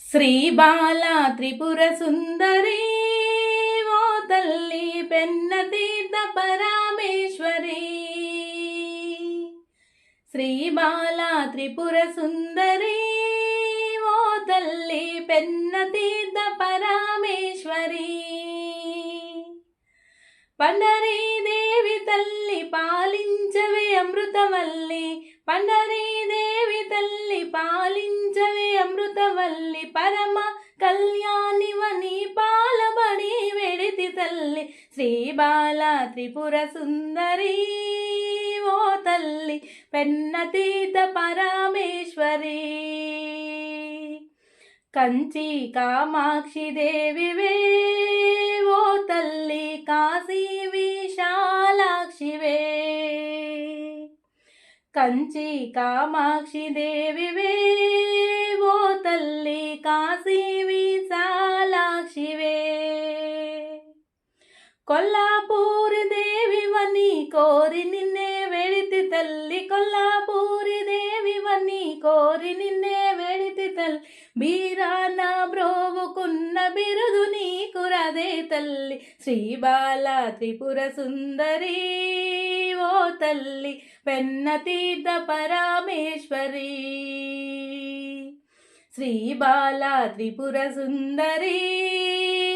శ్రీ బాల త్రిపుర సుందరి ఓ తల్లి పెన్న తీర్థ పరమేశ్వరి. శ్రీ బాల త్రిపుర సుందరి ఓ తల్లి పెన్న తీర్థ పరమేశ్వరి. పండరీ దేవి తల్లి పాలించవే అమృతవల్లి పండరీ దేవి తల్లి పాలించ అమృతవల్లి పరమ కళ్యాణివని పాలబడి వెడితి తల్లి. శ్రీ బాల త్రిపుర సుందరి ఓ తల్లి పెన్నతీత పరమేశ్వరి. కంచి కామాక్షి దేవివే ఓ తల్లి కాశీ విశాలాక్షివే. కంచి కామాక్షి దేవివే ఓ తల్లి కాశీ విశాలాక్షివే కొల్లాపూరి దేవివని కోరి నిన్నే వెడితి తల్లి. కొల్లాపూరి దేవివని కోరి నిన్నే వెడితి తల్లి. బీరాన బ్రోవుకున్న బిరుదు నీకు రదే తల్లి. శ్రీ బాల త్రిపుర సుందరి ఓ తల్లి. పెన్న తీర్థ పరమేశ్వరీ. శ్రీ బాల త్రిపుర సుందరి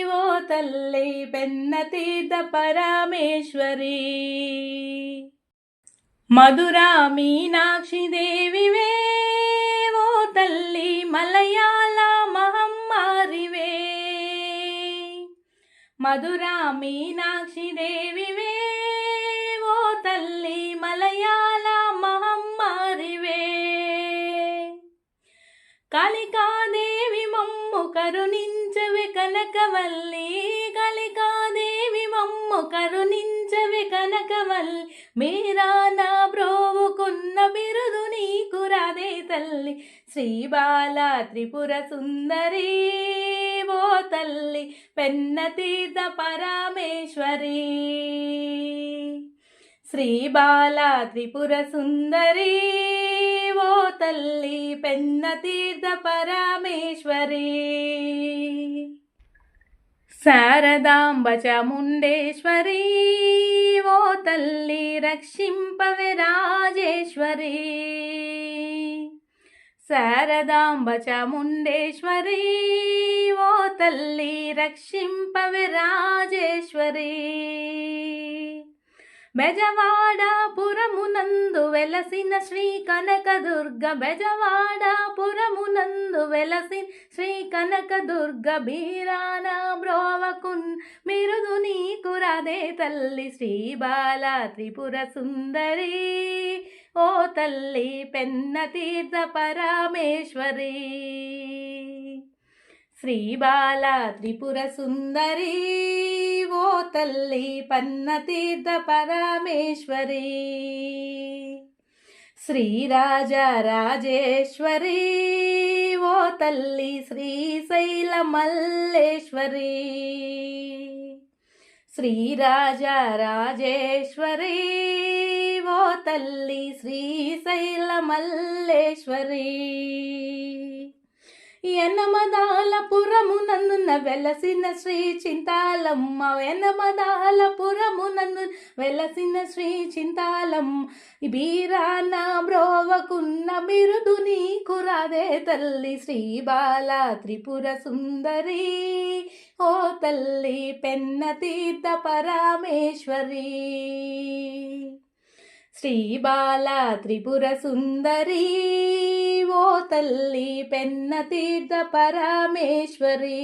ఓ తల్లి పెన్న తీర్థ పరమేశ్వరి. మధురా మీనాక్షి దేవివే ఓ తల్లి మలయాళ మహమ్మారివే. మధురా మీనాక్షి దేవివే కాళికాదేవి మమ్ము కరుణించవే కనకవల్లి. కాళికాదేవి మమ్ము కరుణించవే కనకవల్లి. మీరా నా బ్రోవుకున్న బిరుదు నీకు రాదే తల్లి. శ్రీ బాల త్రిపుర సుందరి ఓ తల్లి. పెన్న తీర్థ పరమేశ్వరి. శ్రీ బాల త్రిపుర సుందరి ఓ తల్లి పెన్న తీర్థ పరమేశ్వరి. శారదాంబ చాముండేశ్వరి ఓ తల్లి రక్షింపవే రాజేశ్వరి. శారదాంబ చాముండేశ్వరి ఓ తల్లి రక్షింపవే రాజేశ్వరి. బెజవాడాపురమునందు వెలసిన శ్రీ కనకదుర్గ బెజవాడాపురమునందు వెలసిన శ్రీ కనకదుర్గ బీరాన బ్రోవకున్ మిరుదు నీకురదే తల్లి శ్రీ బాల త్రిపుర సుందరి. ఓ తల్లి పెన్న తీర్థ పరమేశ్వరి. శ్రీ బాల త్రిపుర సుందరీ. ఓ తల్లి పన్న తీర్థ పరమేశ్వరి. శ్రీరాజ రాజేశ్వరి. ఓ తల్లి శ్రీశైల మల్లేశ్వరి. శ్రీరాజ రాజేశ్వరి. ఓ తల్లి శ్రీశైల మల్లేశ్వరి. ఎనమదాల పురమునందున వెలసిన శ్రీ చింతాలమ్మ ఎనమదాల నన్ను వెలసిన శ్రీ చింతాలం బీరాన బ్రోవకున్న బిరుదు నీకు రాదే తల్లి శ్రీ బాల త్రిపుర సుందరి. ఓ తల్లి పెన్న తీర్థ పరమేశ్వరి. శ్రీ బాల త్రిపుర సుందరీ. ఓ తల్లి పెన్న తీర్థ పరమేశ్వరి.